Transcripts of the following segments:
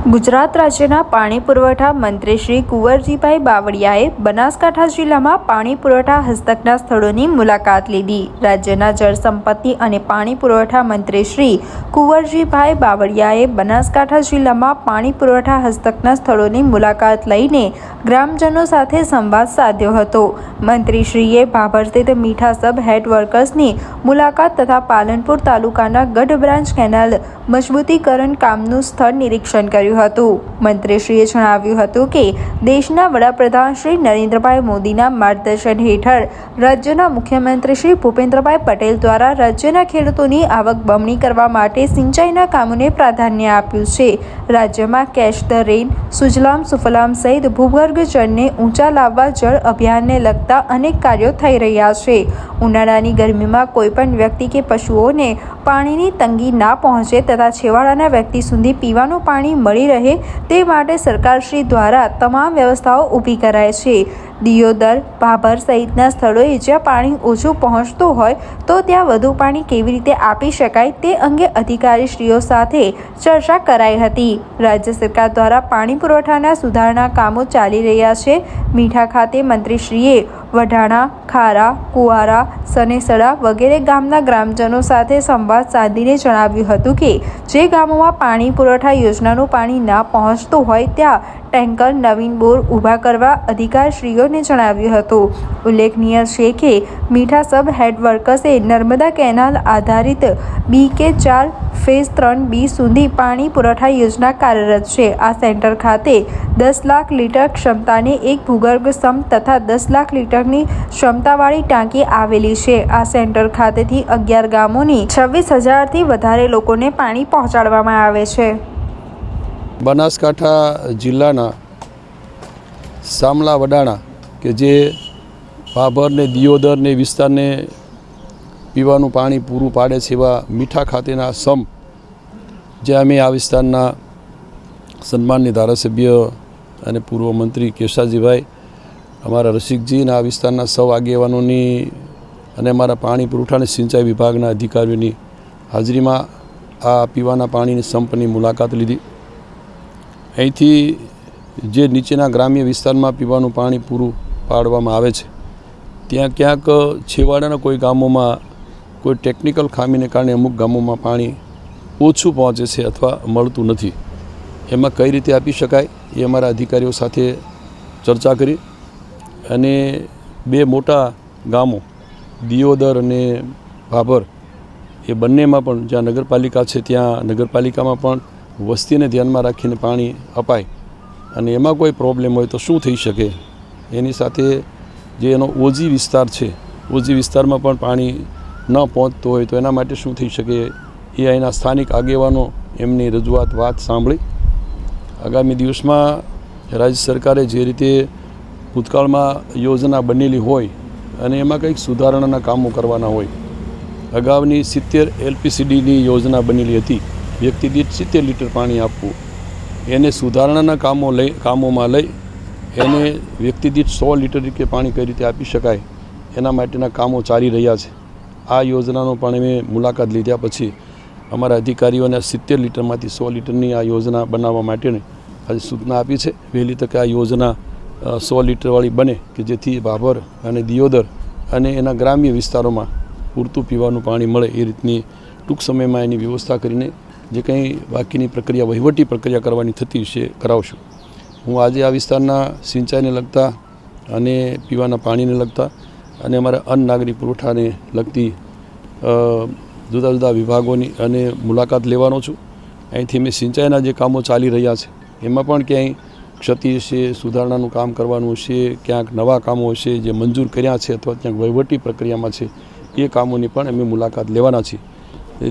ગુજરાત રાજ્યના પાણી પુરવઠા મંત્રી શ્રી કુંવરજીભાઈ બાવળિયાએ બનાસકાંઠા જિલ્લામાં પાણી પુરવઠા હસ્તકના સ્થળોની મુલાકાત લીધી. રાજ્યના જળસંપત્તિ અને પાણી પુરવઠા મંત્રી શ્રી કુંવરજીભાઈ બાવળિયાએ બનાસકાંઠા જિલ્લામાં પાણી પુરવઠા હસ્તકના સ્થળોની મુલાકાત લઈને ગ્રામજનો સાથે સંવાદ સાધ્યો હતો. મંત્રીશ્રીએ ભાભર મીઠા સબ હેડ વર્કર્સની મુલાકાત તથા પાલનપુર તાલુકાના ગઢ બ્રાન્ચ કેનાલ મજબૂતીકરણ કામનું સ્થળ નિરીક્ષણ કર્યું. હતું. મંત્રીશ્રીએ જણાવ્યું હતું કે, દેશના વડાપ્રધાન શ્રી નરેન્દ્રભાઈ મોદીના માર્ગદર્શન હેઠળ રાજ્યના મુખ્યમંત્રી શ્રી ભૂપેન્દ્રભાઈ પટેલ દ્વારા રાજ્યના ખેડૂતોની આવક બમણી કરવા માટે સિંચાઈના કામોને પ્રાધાન્ય આપ્યું છે. રાજ્યમાં catch the rain Sujalam Sufalam સહિત ભૂગર્ભ જળને ઊંચા લાવવા જળ અભિયાનને લગતા અનેક કાર્યો થઈ રહ્યા છે. ઉનાળાની ગરમીમાં કોઈપણ વ્યક્તિ કે પશુઓને પાણીની તંગી ના પહોંચે તથા છેવાડાના વ્યક્તિ સુધી પીવાનું પાણી મળી રહે તે માટે સરકારશ્રી દ્વારા તમામ વ્યવસ્થાઓ ઊભી કરાય છે. દિયોદર ભાભર સહિતના સ્થળોએ જ્યાં પાણી ઓછું પહોંચતું હોય તો ત્યાં વધુ પાણી કેવી રીતે આપી શકાય તે અંગે અધિકારીશ્રીઓ સાથે ચર્ચા કરાઈ હતી. રાજ્ય સરકાર દ્વારા પાણી પુરવઠાના સુધારણા કામો ચાલી રહ્યા છે. મીઠા ખાતે મંત્રીશ્રીએ વઢાણા ખારા કુવારા સનેસડા વગેરે ગામના ગ્રામજનો સાથે સંવાદ સાધીને જણાવ્યું હતું કે જે ગામોમાં પાણી પુરવઠા યોજનાનું પાણી ના પહોંચતું હોય ત્યાં ટેન્કર નવીન બોર ઊભા કરવા અધિકારશ્રીઓને જણાવ્યું હતું. ઉલ્લેખનીય છે કે મીઠા સબ હેડ વર્કર્સે નર્મદા કેનાલ આધારિત બી કે ચાર ફેઝ ત્રણ બી સુધી પાણી પુરવઠા યોજના કાર્યરત છે. આ સેન્ટર ખાતે દસ લાખ લીટર ક્ષમતાની એક ભૂગર્ભ સમ તથા દસ લાખ લીટરની ક્ષમતાવાળી ટાંકી આવેલી છે. આ સેન્ટર ખાતેથી અગિયાર ગામોની છવ્વીસ હજારથી વધારે લોકોને પાણી પહોંચાડવામાં આવે છે. બનાસકાંઠા જિલ્લાના સામલા વડાણા કે જે ભાભર ને દિયોદર ને વિસ્તારને પીવાનું પાણી પૂરું પાડે છે એવા મીઠા ખાતેના સમ જે અમે આ વિસ્તારના સન્માનની ધારાસભ્ય અને પૂર્વ મંત્રી કેશાજીભાઈ, અમારા રસિકજી અને આ વિસ્તારના સૌ આગેવાનોની અને અમારા પાણી પુરવઠા અને સિંચાઈ વિભાગના અધિકારીઓની હાજરીમાં આ પીવાના પાણીની સંપની મુલાકાત લીધી. અહીંથી જે નીચેના ગ્રામ્ય વિસ્તારમાં પીવાનું પાણી પૂરું પાડવામાં આવે છે, ત્યાં ક્યાંક છેવાડાના કોઈ ગામોમાં કોઈ ટેકનિકલ ખામીને કારણે અમુક ગામોમાં પાણી ઓછું પહોંચે છે અથવા મળતું નથી. એમાં કઈ રીતે આપી શકાય એ અમારા અધિકારીઓ સાથે ચર્ચા કરી અને બે મોટા ગામો, દિયોદર અને ભાભર એ બંનેમાં પણ જ્યાં નગરપાલિકા છે ત્યાં નગરપાલિકામાં પણ વસ્તીને ધ્યાનમાં રાખીને પાણી અપાય અને એમાં કોઈ પ્રોબ્લેમ હોય તો શું થઈ શકે? એની સાથે જે એનો ઓજી વિસ્તાર છે, ઓજી વિસ્તારમાં પણ પાણી ન પહોંચતું હોય તો એના માટે શું થઈ શકે? એ અહીંના સ્થાનિક આગેવાનો એમની રજૂઆત વાત સાંભળી. આગામી દિવસમાં રાજ્ય સરકારે જે રીતે ભૂતકાળમાં યોજના બનેલી હોય અને એમાં કંઈક સુધારણાના કામો કરવાના હોય અગાઉની સિત્તેર એલપીસીડીની યોજના બનેલી હતી. વ્યક્તિ દીઠ સિત્તેર લીટર પાણી આપવું. એને સુધારણાના કામો લઈ, કામોમાં લઈ એને વ્યક્તિ દીઠ સો લીટર કે પાણી કઈ રીતે આપી શકાય એના માટેના કામો ચાલી રહ્યા છે. આ યોજનાનો પણ અમે મુલાકાત લીધા પછી અમારા અધિકારીઓને સિત્તેર લીટરમાંથી સો લીટરની આ યોજના બનાવવા માટેની આજે સૂચના આપી છે. વહેલી તકે આ યોજના સો લીટરવાળી બને કે જેથી ભાભર અને દિયોદર અને એના ગ્રામ્ય વિસ્તારોમાં પૂરતું પીવાનું પાણી મળે એ રીતની ટૂંક સમયમાં એની વ્યવસ્થા કરીને જે કંઈ બાકીની પ્રક્રિયા, વહીવટી પ્રક્રિયા કરવાની થતી છે કરાવશું. હું આજે આ વિસ્તારના સિંચાઈને લગતા અને પીવાના પાણીને લગતા અને અમારા અન્ન નાગરિક પુરવઠાને લગતી જુદા જુદા વિભાગોની અને મુલાકાત લેવાનો છું. અહીંથી મેં સિંચાઈના જે કામો ચાલી રહ્યા છે, એમાં પણ ક્યાંય ક્ષતિ છે સુધારણાનું કામ કરવાનું હશે, ક્યાંક નવા કામો હશે જે મંજૂર કર્યા છે અથવા ક્યાંક વહીવટી પ્રક્રિયામાં છે એ કામોની પણ અમે મુલાકાત લેવાના છીએ.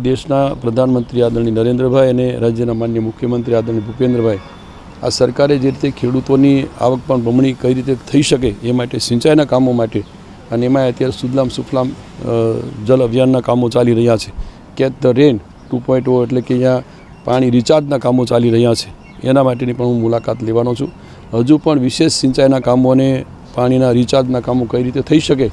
દેશના પ્રધાનમંત્રી આદરણીય નરેન્દ્રભાઈ અને રાજ્યના માન્ય મુખ્યમંત્રી આદરણીય ભૂપેન્દ્રભાઈ, આ સરકારે જે રીતે ખેડૂતોની આવક પણ બમણી કઈ રીતે થઈ શકે એ માટે સિંચાઈના કામો માટે અને એમાં અત્યારે સુદલામ સુફલામ જલ અભિયાનના કામો ચાલી રહ્યા છે. Catch the rain two point O એટલે કે અહીંયા પાણી રિચાર્જના કામો ચાલી રહ્યા છે. એના માટેની પણ હું મુલાકાત લેવાનો છું. હજુ પણ વિશેષ સિંચાઈના કામો અને પાણીના રિચાર્જના કામો કઈ રીતે થઈ શકે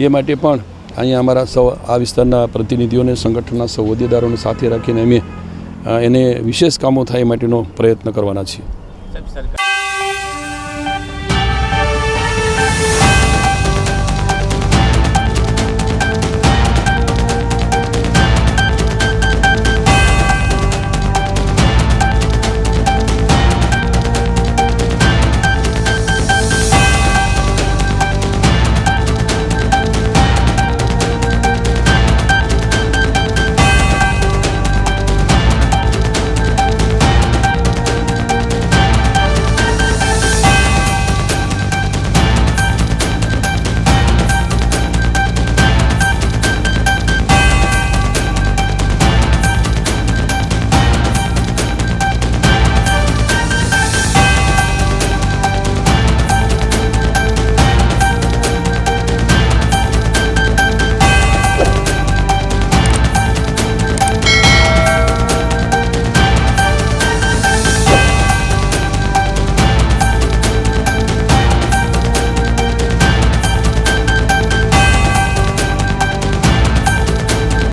એ માટે પણ અહીંયા અમારા સૌ આ વિસ્તારના પ્રતિનિધિઓને, સંગઠનના સૌ હોદ્દેદારોને સાથે રાખીને અમે એને વિશેષ કામો થાય માટેનો પ્રયત્ન કરવાના છીએ.